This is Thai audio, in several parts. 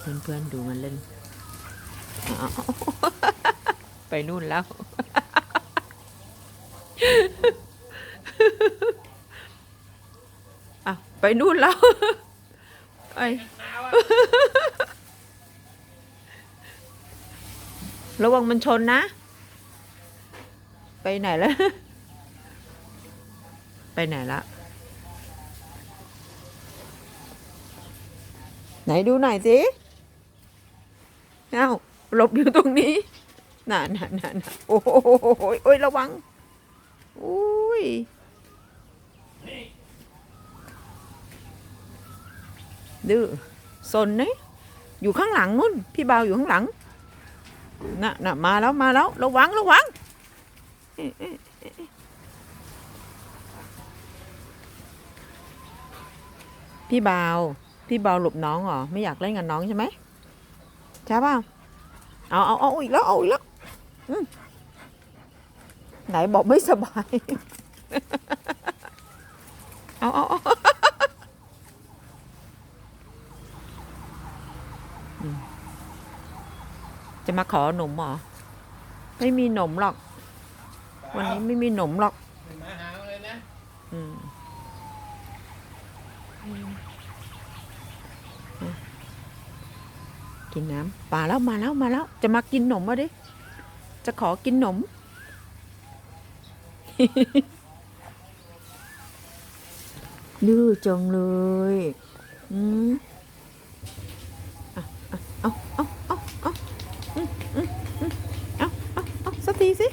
เพื่อนๆดูมันเล่น ไปนู่นแล้ว อะ ไปนู่นแล้วไอระวังมันชนนะ ไปไหนแล้ว ไปไหนละ ไหนดูหน่อยสิเอ้าหลบอยู่ตรงนี้น่ะน่ะน่ะน่ะโอ้โหโอ้ยระวังอุ้ยดื้อสนนะอยู่ข้างหลังนู่น พี่บ่าวอยู่ข้างหลังน่ะน่ะมาแล้วมาแล้ว ระวังระวังพี่บ่าว พี่บ่าวหลบน้องเหรอไม่อยากเล่นกับน้องใช่ไหมใช่ป่ะเอาเอาเอาอีกแล้วเอาอีกแล้วอืมไหนบอกไม่สบาย เอาเอาเอาอืมจะมาขอหนมเหรอ ไม่มีหนมหรอก วันนี้ไม่มีหนมหรอกมาหาเลยนะ อืม กินน้ำมาแล้วมาแล้วมาแล้ว จะมากินหนมมาดิ จะขอกินหนม ดื้อจังเลย อืมอะอะเอาเอาเอาเอาอืมอืมอืมเอาเอาเอาสักทีสิ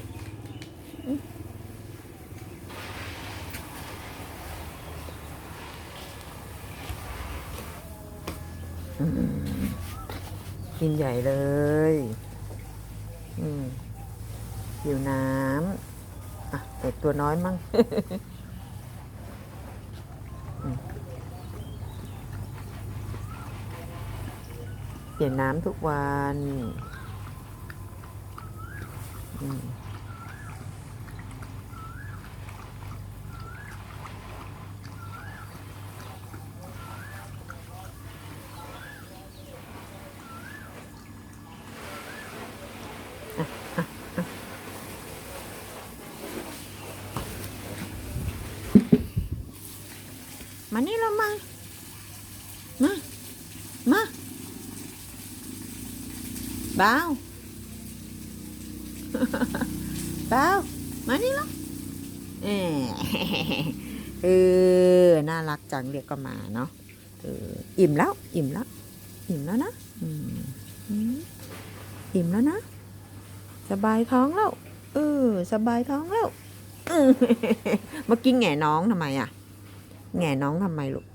กินใหญ่เลย อืมหิวน้ำอะแต่ตัวน้อยมั้งเปลี่ยนน้ำทุกวัน อืม มานี่เรามา มา มาเบาเบามานี่แล้วเออเออ น่ารักจังเรียกก็มาเนาะเอออิ่มแล้ว อิ่มแล้ว อิ่มแล้วนะอืมอืมอิ่มแล้วนะ สบายท้องแล้ว เออ สบายท้องแล้วเมื่อกี้แง่น้องทำไมอะ แง่น้องทำไมลูก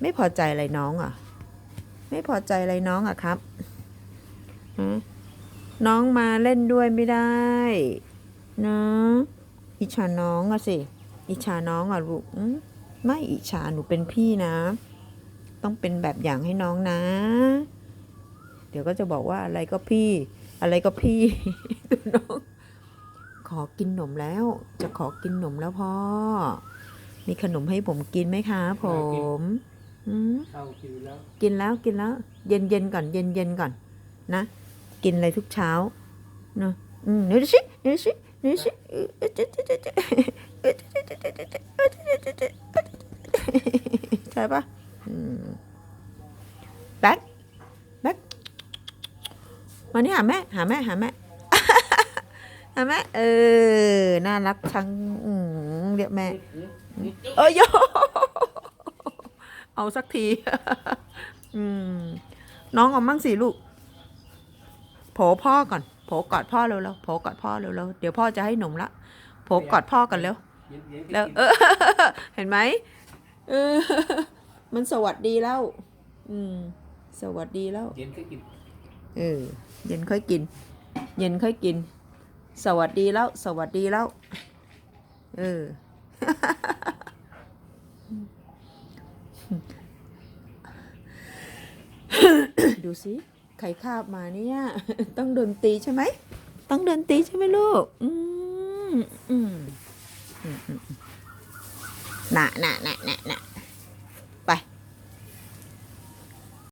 ไม่พอใจอะไรน้องอะ ไม่พอใจอะไรน้องอะครับ น้องมาเล่นด้วยไม่ได้ นะอิจฉาน้องอะสิ อิจฉาน้องอะลูกไม่อิจฉาหนูเป็นพี่นะ ต้องเป็นแบบอย่างให้น้องนะ เดี๋ยวก็จะบอกว่าอะไรก็พี่ อะไรก็พี่น้องขอกินหนมแล้ว จะขอกินหนมแล้วพ่อ มีขนมให้ผมกินไหมคะผมอืมเข้าคิวแล้วกินแล้วกินแล้ว เย็นเย็นก่อน เย็นเย็นก่อน นะ กินอะไรทุกเช้าเนอะอืมนี่ดูสินี่ดูสินี่ดูสิใช่ปะอืมแบ๊กแบ๊กมานี่หาแม่ หาแม่ หาแม่ หาแม่เออ น่ารักชังอืมเรียกแม่ เอ้ยโยเอาสักที อืม น้องเอามั่งสิลูก โผพ่อก่อน โผกอดพ่อเร็วๆโผกอดพ่อเร็วๆเดี๋ยวพ่อจะให้หนมละ โผกอดพ่อกันเร็วเย็นเย็นแล้วเออเห็นไหมเออ มันสวัสดีแล้ว อืม สวัสดีแล้ว เย็นก็กิน เออ เย็นค่อยกิน เย็นค่อยกิน สวัสดีแล้ว สวัสดีแล้ว เออ ดูสิใครคาบมาเนี่ย ต้องดนตีใช่ไหม ต้องดนตีใช่ไหมลูก อืมอืมอืมอืมน่ะน่ะน่ะน่ะน่ะ